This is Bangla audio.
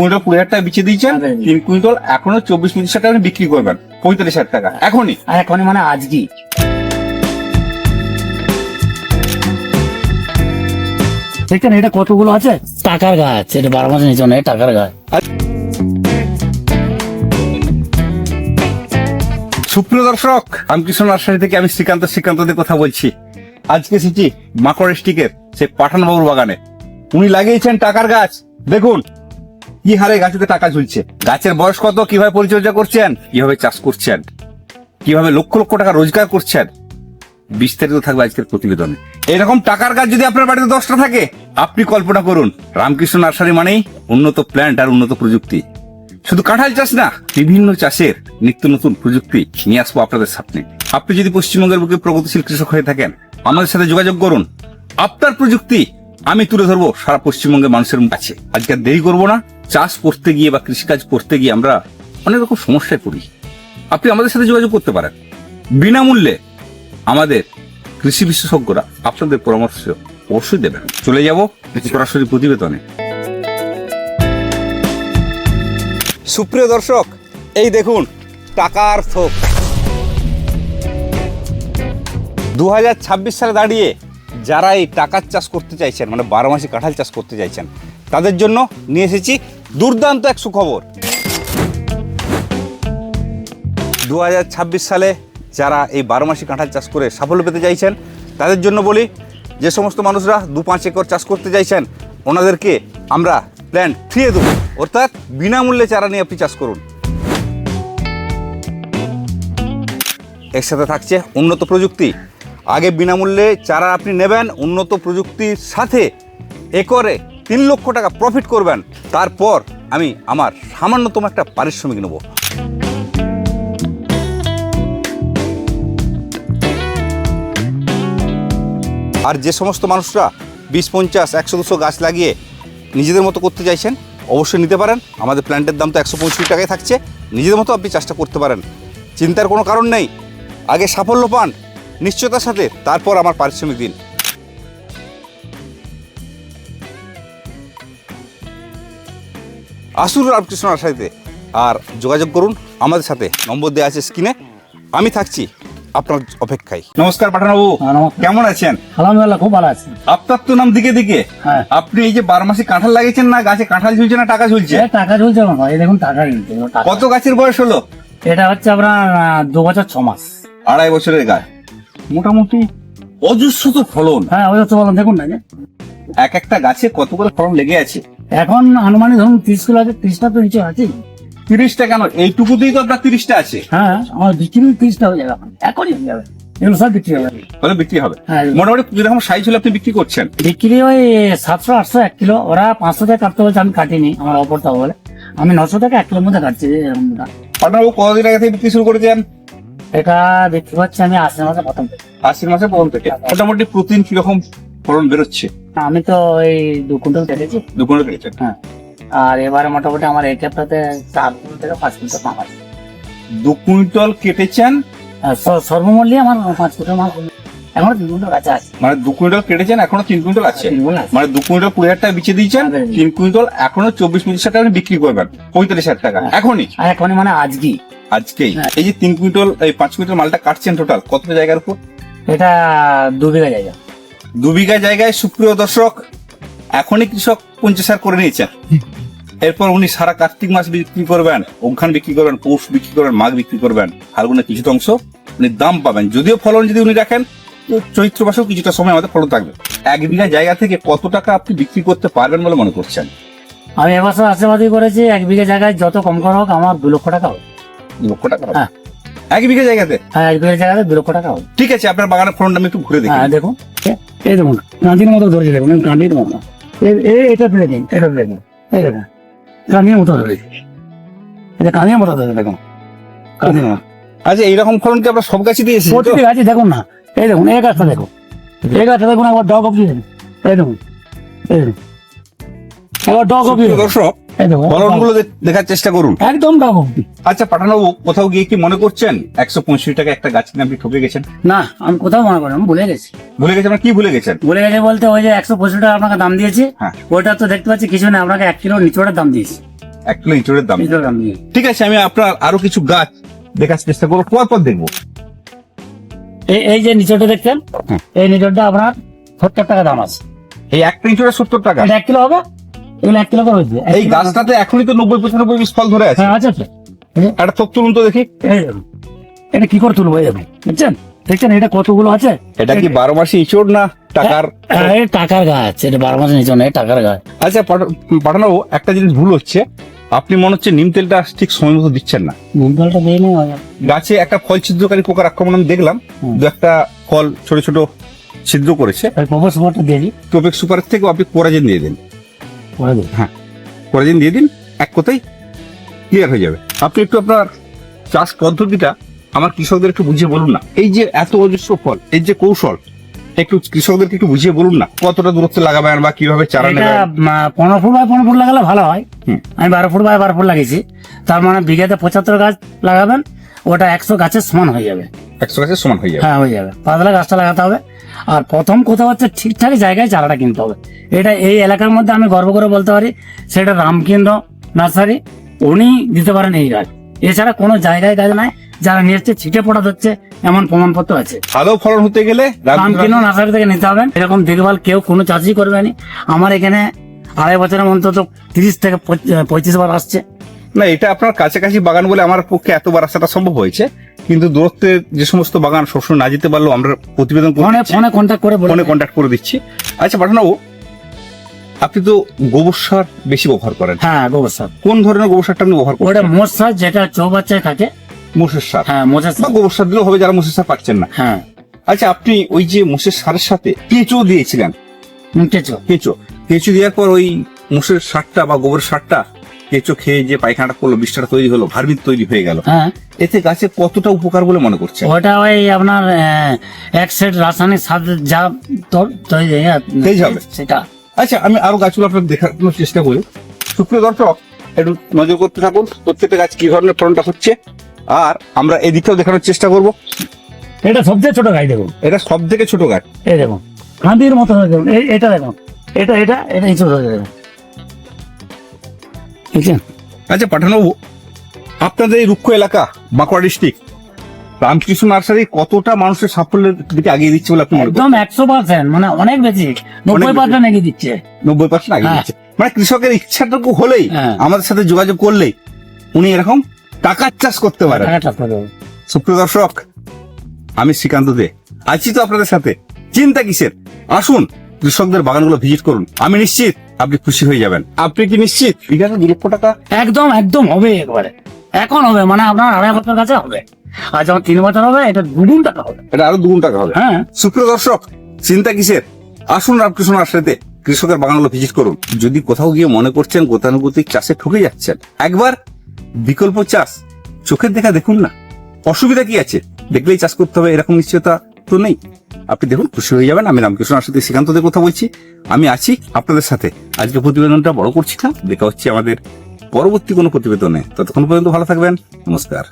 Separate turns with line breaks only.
কুইন্টাল কুড়ি হাজার টাকা বিচে দিয়েছেন তিন কুইন্টাল এখনও চব্বিশ পঁচিশ হাজার টাকা আপনি বিক্রি করবেন পঁয়তাল্লিশ হাজার টাকা এখনই।
আর এখনই মানে আজকেই দেখছেন এটা কতগুলো আছে? টাকার গাছ এটা বারো মাসের নিচে নেই টাকার গাছ।
সুপ্রিয় দর্শক রামকৃষ্ণ নার্সারি থেকে আমি শ্রীকান্ত শ্রীকান্ত দিয়ে কথা বলছি। আজকে এসেছি মাকড় স্টিকের সে পাঠানবাবুর বাগানে। উনি লাগিয়েছেন টাকার গাছ। দেখুন কি হারে গাছেতে টাকা ঝুলছে? গাছের বয়স কত? কীভাবে পরিচর্যা করছেন? কীভাবে চাষ করছেন? কীভাবে লক্ষ লক্ষ টাকা রোজগার করছেন? বিস্তারিত থাকবে আজকের প্রতিবেদনে। এরকম টাকার গাছ যদি আপনার বাড়িতে দশটা থাকে, আপনি কল্পনা করুন, রামকৃষ্ণ নার্সারি মানেই উন্নত প্ল্যান্ট আর উন্নত প্রযুক্তি। শুধু কাঁঠাল চাষ না, বিভিন্ন চাষের নিত্য নতুন প্রযুক্তি নিয়ে আসব আপনাদের সামনে। আপনি যদি পশ্চিমবঙ্গের বুকে প্রগতিশীল কৃষক হয়ে থাকেন, আমাদের সাথে যোগাযোগ করুন। আপনার প্রযুক্তি আমি তুলে ধরবো সারা পশ্চিমবঙ্গের মানুষের কাছে। আজকে দেরি করব না। চাষ করতে গিয়ে বা কৃষিকাজ করতে গিয়ে আমরা অনেক রকম সমস্যায় পড়ি। আপনি আমাদের সাথে যোগাযোগ করতে পারেন। বিনামূল্যে আমাদের কৃষি বিশেষজ্ঞরা আপনাদের পরামর্শ অবশ্যই দেবেন। চলে যাব সরাসরি প্রতিবেদনে। সুপ্রিয় দর্শক, এই দেখুন, টাকার থোক। দু হাজার ছাব্বিশ সালে দাঁড়িয়ে যারা এই টাকার চাষ করতে চাইছেন মানে বারো মাসে কাঁঠাল চাষ করতে চাইছেন, তাদের জন্য নিয়ে এসেছি দুর্দান্ত এক সুখবর। দু হাজার ছাব্বিশ সালে যারা এই বারো মাসি কাঁঠাল চাষ করে সাফল্য পেতে চাইছেন, তাদের জন্য বলি, যে সমস্ত মানুষরা দু পাঁচ একর চাষ করতে চাইছেন, ওনাদেরকে আমরা প্ল্যান ফ্রিয়ে দেবো। অর্থাৎ বিনামূল্যে চারা নিয়ে আপনি চাষ করুন। এর সাথে থাকছে উন্নত প্রযুক্তি। আগে বিনামূল্যে চারা আপনি নেবেন, উন্নত প্রযুক্তির সাথে একরে তিন লক্ষ টাকা প্রফিট করবেন, তারপর আমি আমার সামান্যতম একটা পারিশ্রমিক নেব। আর যে সমস্ত মানুষরা বিশ, পঞ্চাশ, একশো, দুশো গাছ লাগিয়ে নিজেদের মতো করতে চাইছেন, অবশ্যই নিতে পারেন। আমাদের প্ল্যান্টের দাম তো একশো পঁয়ষট্টি টাকায় থাকছে। নিজেদের মতো আপনি চাষটা করতে পারেন। চিন্তার কোনো কারণ নেই। আগে সাফল্য পান। নিশ্চয়তার সাথে তারপর আমার পারিশ্রমিক দিন। আসুন রামকৃষ্ণ নার্সারিতে আর যোগাযোগ করুন আমাদের সাথে নম্বর দেওয়া আছে স্ক্রিনে। আমি থাকছি আপনার অপেক্ষায়। নমস্কার পাঠানবাবু।
হ্যাঁ,
কেমন আছেন?
আলহামদুলিল্লাহ খুব ভালো আছে।
আপনার তো নাম দিকে দিকে।
হ্যাঁ।
আপনি এই যে বারো মাসে কাঁঠাল লাগিয়েছেন না গাছে কাঁঠাল ঝুলছে না টাকা ঝুলছে?
টাকা ঝুলছে না এই দেখুন টাকা
কত গাছের বয়স হলো?
এটা হচ্ছে আপনার দু বছর ছ মাস।
আড়াই বছরের গাছ। মোটামুটি। অজস্র তো ফলন।
হ্যাঁ ওই ফলন দেখুন না।
এক একটা গাছে কত করে ফলন লেগে আছে?
এখন আনুমানিক ধরুন তিরিশ কিলো আছে তিরিশটা তো নিচে আছে।
তিরিশটা কেন? এইটুকুতেই তো আপনার তিরিশটা আছে।
হ্যাঁ আমার বিক্রি তিরিশটা হয়ে যাবে এখন। এখনই হয়ে যাবে। এগুলো সব বিক্রি হয়ে
তাহলে বিক্রি হবে।
হ্যাঁ
মোটামুটি যেরকম সাইজ হলে আপনি বিক্রি করছেন।
বিক্রি ওই সাতশো আটশো এক কিলো। ওরা পাঁচশো টাকা কাটতে বলছে আমি কাটিনি আমার অপরটা বলে। আমি নশো টাকা এক কিলোর মধ্যে কাটছি এরকম দাম।
আপনার কতদিন আগে থেকে বিক্রি শুরু করেছেন?
এটা বিক্রি আমি আশি মাসে প্রথম থেকে।
আশির মাসে প্রথম থেকে। মোটামুটি প্রতিদিন কীরকম ফলন বেরোচ্ছে।
আমি তো ওই দু কুইন্টাল কেটেছি।
দু কুইন্টাল পেয়েছেন
হ্যাঁ। আর এবারে মোটামুটি আমার এই ক্যাপটাতে চার কুইন্টাল থেকে পাঁচ কুইন্টাল মাল আছে।
দু কুইন্টাল কেটেছেন?
আর সর্বমূল্যে আমার পাঁচ কুইন্টাল মাল এখনও তিন কুইন্টাল কাছে আছে।
মানে দু কুইন্টাল কেটেছেন এখনও তিন কুইন্টাল আছে? মানে দু কুইন্টাল কুড়ি হাজার টাকা বিচে দিয়েছেন
হ্যাঁ।
তিন কুইন্টাল এখনও চব্বিশ পঁচিশ হাজার টাকা আপনি বিক্রি করবেন পঁয়তাল্লিশ হাজার টাকা। এখনই?
আর এখনই মানে আজকেই।
আজকেই?
হ্যাঁ।
এই যে তিন কুইন্টাল এই পাঁচ কুইন্টাল মালটা কাটছেন টোটাল কতটা জায়গার উপর?
এটা দু বিঘা জায়গা।
দু বিঘা জায়গায় সুপ্রিয় দর্শক এখনই কৃষক পঞ্চাশ করে নিয়েছেন। এরপর উনি সারা কার্তিক মাস বিক্রি করবেন অঘ্রান বিক্রি করবেন পৌষ বিক্রি করবেন মাঘ বিক্রি করবেন ফাল্গুনে কিছুটা অংশ উনি দাম পাবেন। যদিও ফলন যদি উনি রাখেন চৈত্র মাসেও কিছুটা সময় আমাদের ফলন থাকবে। এক বিঘা জায়গা থেকে কত টাকা আপনি বিক্রি করতে পারবেন বলে মনে করছেন?
আমি এবছর আশীর্বাদই করেছি এক বিঘা জায়গায় যত কম করা হোক আমার দু লক্ষ টাকা হবে।
দু লক্ষ টাকা
হ্যাঁ।
এক বিঘা জায়গাতে?
হ্যাঁ এক বিঘা জায়গাতে দু লক্ষ টাকা হবে।
ঠিক আছে আপনার বাগানের ফলনটা আমি একটু ঘুরে দেখি।
হ্যাঁ দেখুন। এই দেখুন কাঁদির মতো ধরেছে দেখুন কাঁদির মতো। এটা ফেলে দিন এটা ফেলে দিন এই দেখুন কাঁদির মতো ধরেছে এটা কাঁদির মতো ধরেছে দেখুন কাঁদির মতো।
আচ্ছা এইরকম ফলন কি আমরা সব গাছই দিয়েছি
প্রতিটি গাছে দেখুন না এই দেখুন এই গাছটা দেখুন এই গাছটা দেখুন একবার ডগ দেখুন এই দেখুন এই দেখুন একবার ডগ অফ
দর্শক ফলনগুলো দেখার চেষ্টা করুন।
একদম অফ
আচ্ছা পাঠানবাবু কোথাও গিয়ে কি মনে করছেন? একশো পঁয়ষট্টি টাকা একটা গাছ কিনে আপনি ঠকে গেছেন?
না আমি কোথাও মনে করি আমি ভুলে গেছি।
ভুলে গেছেন মানে কি ভুলে গেছেন?
ভুলে গেছে বলতে ওই যে একশো পঁচিশ টাকা আপনাকে দাম দিয়েছি
হ্যাঁ।
ওইটা তো দেখতে পাচ্ছি কিছু না আপনাকে এক কিলো নিচোড়ের দাম দিয়েছি।
এক কিলো ইঁচড়ের দাম।
দাম।
ঠিক আছে আমি আপনার আরও কিছু গাছ দেখার চেষ্টা করব পর পর দেখব।
এই এই যে নিচটা দেখছেন এই নিচটা আপনার সত্তর টাকা দাম আছে।
এই একটা ইঁচড়ে সত্তর টাকা।
এক কিলো হবে? এগুলো এক কিলো করে হয়েছে।
এই গাছটাতে এখনই তো নব্বই পঁচানব্বই পিস ফল ধরে আছে।
হ্যাঁ আছে আছে।
একটা থোক তুলুন তো দেখি।
এটা কি করে তুলবো এই দেখুন। দেখছেন? এটা কতগুলো আছে?
এটা কি বারো মাসে ইঁচড় না টাকার?
হ্যাঁ, টাকার গাছ। এটা বারো মাসের নিচে নেই টাকার গাছ।
আচ্ছা পাঠা- পাঠানো একটা জিনিস ভুল হচ্ছে। আপনি মনে হচ্ছে নিম তেলটা ঠিক সময় মতো দিচ্ছেন না।
মুগডালটা দিয়ে নেই
গাছে একটা ফল ছিদ্রকারী পোকার আক্রমণ আমি দেখলাম। দু একটা ফল ছোট ছোট ছিদ্র করেছে।
গোবর সুপারটা দিয়ে দিই।
টোপেক সুপারের থেকেও আপনি কোরাজেন দিয়ে দিন।
করে দিই
কোরাজেন দিয়ে দিন এক কথাই ক্লিয়ার হয়ে যাবে। আপনি একটু আপনার চাষ পদ্ধতিটা আমার কৃষকদের একটু বুঝিয়ে বলুন না। এই যে এত অজস্র ফল এই যে কৌশল একটু কৃষকদেরকে একটু বুঝিয়ে বলুন না কতটা দূরত্বে লাগাবেন বা কীভাবে চারা নেবেন?
পনেরো ফুট বাই পনেরো ফুট লাগালে ভালো হয়। আমি বারো ফুট বাই বারো ফুট লাগিয়েছি। তার মানে বিঘাতে পঁচাত্তর গাছ লাগাবেন ওটা একশো গাছের সমান হয়ে যাবে।
একশো গাছের সমান হয়ে যাবে।
হ্যাঁ হয়ে যাবে। পাতলা গাছটা লাগাতে হবে। আর প্রথম কথা হচ্ছে ঠিকঠাক জায়গায় চারাটা কিনতে হবে। এটা এই এলাকার মধ্যে আমি গর্ব করে বলতে পারি সেটা রামকেন্দ্র নার্সারি উনি দিতে পারেন এই গাছ। এছাড়া কোনো জায়গায় গাছ নাই যারা নিয়ে এসছে ছিটে পড়া হচ্ছে এমন প্রমাণপত্র আছে।
ভালো ফলন হতে গেলে
রামকেন্দ্র নার্সারি থেকে নিতে হবে। এরকম দেখভাল কেউ কোনো চাষই করবে না। আমার এখানে আড়াই বছরের অন্তত তিরিশ থেকে পঁয়ত্রিশ বার আসছে।
না এটা আপনার কাছাকাছি বাগান বলে আমার পক্ষে এতবার আসাটা সম্ভব হয়েছে কিন্তু দূরত্বে যে সমস্ত বাগান সবসময় না যেতে পারলেও আমরা প্রতিবেদন
ফোনে। কন্ট্যাক্ট করে বলে
ফোনে কন্ট্যাক্ট করে দিচ্ছি। আচ্ছা পাঠানো আপনি তো গোবর সার বেশি ব্যবহার করেন।
হ্যাঁ গোবর সার।
কোন ধরনের গোবর সারটা আপনি ব্যবহার করেন?
ওটা মোট সার যেটা চৌবাচ্চায় থাকে।
মোষের সার।
হ্যাঁ মোচের
বা
সার
গোবর সার দিলেও হবে যারা মোষের সার পাচ্ছেন না।
হ্যাঁ।
আচ্ছা আপনি ওই যে মোষের সারের সাথে কেঁচো দিয়েছিলেন।
কেঁচো।
কেঁচো। কেঁচো দেওয়ার পর ওই মোষের সারটা বা গোবর সারটা কেঁচো খেয়ে যে পায়খানাটা করল বিষটা তৈরি হলো ভার্মিক তৈরি হয়ে গেল।
হ্যাঁ।
এতে গাছে কতটা উপকার বলে মনে করছে
ওটা ওই আপনার এক সেট রাসায়নিক সার যা তৈরি। সেটা।
আচ্ছা আমি আরও গাছগুলো আপনার দেখানোর চেষ্টা করি। সুপ্রিয় দর্শক একটু নজর করতে থাকুন প্রত্যেকটা গাছ কি ধরনের ফলনটা হচ্ছে। আর আমরা এদিকটাও দেখানোর চেষ্টা করব।
এটা সবচেয়ে ছোট গাছ দেখুন।
এটা সব থেকে ছোট গাছ।
এই দেখুন কাঁদির মতো দেখুন এই- এটা দেখুন। এটা এটা এটা ছোট হয়ে
আচ্ছা পাঠানো আপনাদের এই রুক্ষ এলাকা বাঁকুড়া ডিস্ট্রিক্ট রামকৃষ্ণ নার্সারি কতটা মানুষের সাফল্যের দিকে আগিয়ে দিচ্ছে বলে আপনি
একদম একশো পার্সেন্ট মানে অনেক বেশি। নব্বই পার্সেন্ট এগিয়ে দিচ্ছে।
নব্বই পার্সেন্ট আগিয়ে
হ্যাঁ।
দিচ্ছে। মানে কৃষকের ইচ্ছাটুকু হলেই
হ্যাঁ।
আমাদের সাথে যোগাযোগ করলেই উনি এরকম টাকার চাষ করতে পারেন। সুপ্রিয় দর্শক আমি শ্রীকান্ত দে। আছি তো আপনাদের সাথে। চিন্তা কিসের? আসুন কৃষকদের বাগানগুলো ভিজিট করুন। আমি নিশ্চিত আপনি খুশি হয়ে যাবেন। আপনি কি নিশ্চিত? বিঘাতে দু লক্ষ টাকা।
একদম একদম হবে একবারে। এখন হবে মানে আপনার আড়াই বছর কাছে হবে। আর যখন তিন বছর হবে এটা দুগুণ টাকা হবে।
এটা আরও দুগুণ টাকা হবে।
হ্যাঁ।
সুপ্রিয় দর্শক চিন্তা কিসের? আসুন রামকৃষ্ণ আশ্রয়তে কৃষকের বাগানগুলো ভিজিট করুন। যদি কোথাও গিয়ে মনে করছেন গতানুগতিক চাষে ঠকে যাচ্ছেন একবার বিকল্প চাষ চোখের দেখা দেখুন না। অসুবিধা কি আছে? দেখলেই চাষ করতে হবে এরকম নিশ্চয়তা তো নেই। আপনি দেখুন, খুশি হয়ে যাবেন। আমি রামকৃষ্ণ সাথে শ্রীকান্তদের কথা বলছি। আমি আছি আপনাদের সাথে। আজকে প্রতিবেদনটা বড় করছি না। দেখা হচ্ছে আমাদের পরবর্তী কোনো প্রতিবেদনে। ততক্ষণ পর্যন্ত ভালো থাকবেন। নমস্কার।